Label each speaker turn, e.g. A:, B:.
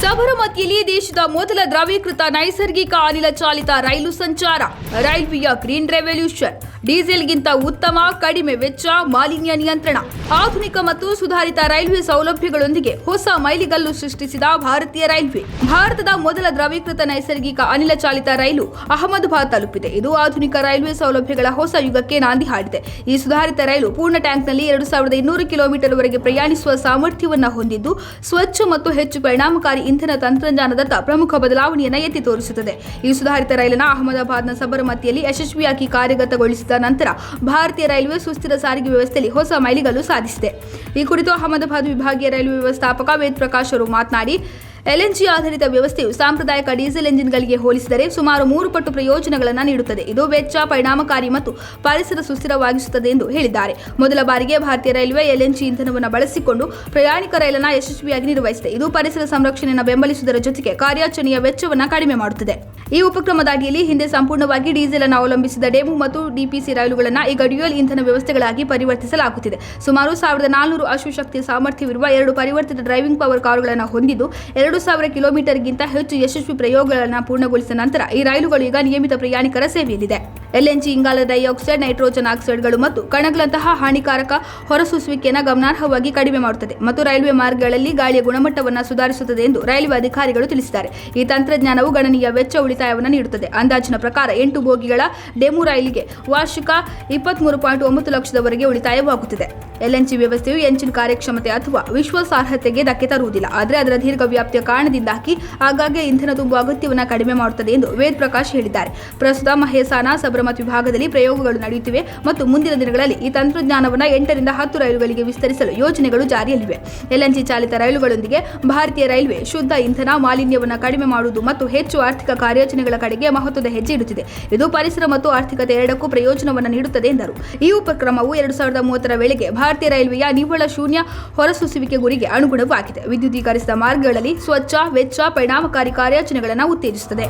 A: ಸಬರಮತಿಯಲ್ಲಿ ದೇಶದ ಮೊದಲ ದ್ರವೀಕೃತ ನೈಸರ್ಗಿಕ ಅನಿಲ ಚಾಲಿತ ರೈಲು ಸಂಚಾರ. ರೈಲ್ವೆಯ ಗ್ರೀನ್ ರೆವಲ್ಯೂಷನ್. ಡೀಸೆಲ್ಗಿಂತ ಉತ್ತಮ, ಕಡಿಮೆ ವೆಚ್ಚ, ಮಾಲಿನ್ಯ ನಿಯಂತ್ರಣ. ಆಧುನಿಕ ಮತ್ತು ಸುಧಾರಿತ ರೈಲ್ವೆ ಸೌಲಭ್ಯಗಳೊಂದಿಗೆ ಹೊಸ ಮೈಲಿಗಲ್ಲು ಸೃಷ್ಟಿಸಿದ ಭಾರತೀಯ ರೈಲ್ವೆ. ಭಾರತದ ಮೊದಲ ದ್ರವೀಕೃತ ನೈಸರ್ಗಿಕ ಅನಿಲ ಚಾಲಿತ ರೈಲು ಅಹಮದಾಬಾದ್ ತಲುಪಿದೆ. ಇದು ಆಧುನಿಕ ರೈಲ್ವೆ ಸೌಲಭ್ಯಗಳ ಹೊಸ ಯುಗಕ್ಕೆ ನಾಂದಿ ಹಾಡಿದೆ. ಈ ಸುಧಾರಿತ ರೈಲು ಪೂರ್ಣ ಟ್ಯಾಂಕ್ನಲ್ಲಿ ಎರಡು ಸಾವಿರದ ಇನ್ನೂರು ಕಿಲೋಮೀಟರ್ವರೆಗೆ ಪ್ರಯಾಣಿಸುವ ಸಾಮರ್ಥ್ಯವನ್ನು ಹೊಂದಿದ್ದು, ಸ್ವಚ್ಛ ಮತ್ತು ಹೆಚ್ಚು ಪರಿಣಾಮಕಾರಿ ಇಂಧನ ತಂತ್ರಜ್ಞಾನದತ್ತ ಪ್ರಮುಖ ಬದಲಾವಣೆಯನ್ನು ಎತ್ತಿ ತೋರಿಸುತ್ತದೆ. ಈ ಸುಧಾರಿತ ರೈಲಿನ ಅಹಮದಾಬಾದ್ನ ಸಬರಮತಿಯಲ್ಲಿ ಯಶಸ್ವಿಯಾಗಿ ಕಾರ್ಯಗತಗೊಳಿಸಿದ ನಂತರ ಭಾರತೀಯ ರೈಲ್ವೆ ಸುಸ್ಥಿರ ಸಾರಿಗೆ ವ್ಯವಸ್ಥೆಯಲ್ಲಿ ಹೊಸ ಮೈಲಿಗಲ್ಲು ಸಾಧಿಸಿದೆ. ಈ ಕುರಿತು ಅಹಮದಾಬಾದ್ ವಿಭಾಗೀಯ ರೈಲ್ವೆ ವ್ಯವಸ್ಥಾಪಕ ವೇದ್ ಪ್ರಕಾಶ್ ಅವರು ಮಾತನಾಡಿ ಎಲ್ಎನ್ಜಿ ಆಧಾರಿತ ವ್ಯವಸ್ಥೆಯು ಸಾಂಪ್ರದಾಯಿಕ ಡೀಸೆಲ್ ಎಂಜಿನ್ಗಳಿಗೆ ಹೋಲಿಸಿದರೆ ಸುಮಾರು ಮೂರು ಪಟ್ಟು ಪ್ರಯೋಜನಗಳನ್ನು ನೀಡುತ್ತದೆ. ಇದು ವೆಚ್ಚ, ಪರಿಣಾಮಕಾರಿ ಮತ್ತು ಪರಿಸರ ಸುಸ್ಥಿರವಾಗಿಸುತ್ತದೆ ಎಂದು ಹೇಳಿದ್ದಾರೆ. ಮೊದಲ ಬಾರಿಗೆ ಭಾರತೀಯ ರೈಲ್ವೆ ಎಲ್ಎನ್ಜಿ ಇಂಧನವನ್ನು ಬಳಸಿಕೊಂಡು ಪ್ರಯಾಣಿಕ ರೈಲನ್ನು ಯಶಸ್ವಿಯಾಗಿ ನಿರ್ವಹಿಸಿದೆ. ಇದು ಪರಿಸರ ಸಂರಕ್ಷಣೆಯನ್ನು ಬೆಂಬಲಿಸುವುದರ ಜೊತೆಗೆ ಕಾರ್ಯಾಚರಣೆಯ ವೆಚ್ಚವನ್ನು ಕಡಿಮೆ ಮಾಡುತ್ತದೆ. ಈ ಉಪಕ್ರಮದ ಅಡಿಯಲ್ಲಿ ಹಿಂದೆ ಸಂಪೂರ್ಣವಾಗಿ ಡೀಸೆಲ್ ಅನ್ನು ಅವಲಂಬಿಸಿದ ಡೆಮು ಮತ್ತು ಡಿಪಿಸಿ ರೈಲುಗಳನ್ನು ಈಗ ಡ್ಯುಯಲ್ ಇಂಧನ ವ್ಯವಸ್ಥೆಗಳಾಗಿ ಪರಿವರ್ತಿಸಲಾಗುತ್ತಿದೆ. ಸುಮಾರು ಸಾವಿರದ ನಾಲ್ನೂರು ಅಶ್ವಶಕ್ತಿ ಸಾಮರ್ಥ್ಯವಿರುವ ಎರಡು ಪರಿವರ್ತಿತ ಡ್ರೈವಿಂಗ್ ಪವರ್ ಕಾರುಗಳನ್ನು ಹೊಂದಿದ್ದು, ಎರಡು ಸಾವಿರ ಕಿಲೋಮೀಟರ್ಗಿಂತ ಹೆಚ್ಚು ಯಶಸ್ವಿ ಪ್ರಯೋಗಗಳನ್ನು ಪೂರ್ಣಗೊಳಿಸಿದ ನಂತರ ಈ ರೈಲುಗಳು ಈಗ ನಿಯಮಿತ ಪ್ರಯಾಣಿಕರ ಸೇವೆಯಲ್ಲಿದೆ. ಎಲ್ಎನ್ಜಿ ಇಂಗಾಲ ಡೈಆಕ್ಸೈಡ್, ನೈಟ್ರೋಜನ್ ಆಕ್ಸೈಡ್ಗಳು ಮತ್ತು ಕಣಗಳಂತಹ ಹಾನಿಕಾರಕ ಹೊರಸೂಸುವಿಕೆಯನ್ನು ಗಮನಾರ್ಹವಾಗಿ ಕಡಿಮೆ ಮಾಡುತ್ತದೆ ಮತ್ತು ರೈಲ್ವೆ ಮಾರ್ಗಗಳಲ್ಲಿ ಗಾಳಿಯ ಗುಣಮಟ್ಟವನ್ನು ಸುಧಾರಿಸುತ್ತದೆ ಎಂದು ರೈಲ್ವೆ ಅಧಿಕಾರಿಗಳು ತಿಳಿಸಿದ್ದಾರೆ. ಈ ತಂತ್ರಜ್ಞಾನವು ಗಣನೀಯ ವೆಚ್ಚ ಉಳಿತಾಯವನ್ನು ನೀಡುತ್ತದೆ. ಅಂದಾಜಿನ ಪ್ರಕಾರ ಎಂಟು ಬೋಗಿಗಳ ಡೆಮು ರೈಲಿಗೆ ವಾರ್ಷಿಕ ಇಪ್ಪತ್ಮೂರು ಪಾಯಿಂಟ್ ಒಂಬತ್ತು ಲಕ್ಷದವರೆಗೆ ಉಳಿತಾಯವಾಗುತ್ತದೆ. ಎಲ್ಎನ್ಜಿ ವ್ಯವಸ್ಥೆಯು ಎಂಜಿನ್ ಕಾರ್ಯಕ್ಷಮತೆ ಅಥವಾ ವಿಶ್ವಾಸಾರ್ಹತೆಗೆ ಧಕ್ಕೆ ತರುವುದಿಲ್ಲ. ಆದರೆ ಅದರ ದೀರ್ಘ ವ್ಯಾಪ್ತಿಯ ಕಾರಣದಿಂದಾಗಿ ಆಗಾಗ್ಗೆ ಇಂಧನ ತುಂಬುವ ಅಗತ್ಯವನ್ನು ಕಡಿಮೆ ಮಾಡುತ್ತದೆ ಎಂದು ವೇದ್ ಪ್ರಕಾಶ್ ಹೇಳಿದ್ದಾರೆ. ಪ್ರಸ್ತುತ ಮಹೇಸಾನ ಸಬರಮತಿ ವಿಭಾಗದಲ್ಲಿ ಪ್ರಯೋಗಗಳು ನಡೆಯುತ್ತಿವೆ ಮತ್ತು ಮುಂದಿನ ದಿನಗಳಲ್ಲಿ ಈ ತಂತ್ರಜ್ಞಾನವನ್ನು ಎಂಟರಿಂದ ಹತ್ತು ರೈಲುಗಳಿಗೆ ವಿಸ್ತರಿಸಲು ಯೋಜನೆಗಳು ಜಾರಿಯಲ್ಲಿವೆ. ಎಲ್ಎನ್ಜಿ ಚಾಲಿತ ರೈಲುಗಳೊಂದಿಗೆ ಭಾರತೀಯ ರೈಲ್ವೆ ಶುದ್ಧ ಇಂಧನ ಮಾಲಿನ್ಯವನ್ನು ಕಡಿಮೆ ಮಾಡುವುದು ಮತ್ತು ಹೆಚ್ಚು ಆರ್ಥಿಕ ಕಾರ್ಯಾಚರಣೆಗಳ ಕಡೆಗೆ ಮಹತ್ವದ ಹೆಜ್ಜೆ ಇಡುತ್ತಿದೆ. ಇದು ಪರಿಸರ ಮತ್ತು ಆರ್ಥಿಕತೆ ಎರಡಕ್ಕೂ ಪ್ರಯೋಜನವನ್ನು ನೀಡುತ್ತದೆ ಎಂದರು. ಈ ಉಪಕ್ರಮವು ಎರಡು ಸಾವಿರದ ಮೂವತ್ತರ ವೇಳೆಗೆ ಭಾರತೀಯ ರೈಲ್ವೆಯ ನಿವ್ವಳ ಶೂನ್ಯ ಹೊರಸೂಸುವಿಕೆ ಗುರಿಗೆ ಅನುಗುಣವಾಗಿದೆ. ವಿದ್ಯುದೀಕರಿಸಿದ ಮಾರ್ಗಗಳಲ್ಲಿ ಸ್ವಚ್ಛ, ವೆಚ್ಚ, ಪರಿಣಾಮಕಾರಿ ಕಾರ್ಯಾಚರಣೆಗಳನ್ನು ಉತ್ತೇಜಿಸುತ್ತದೆ.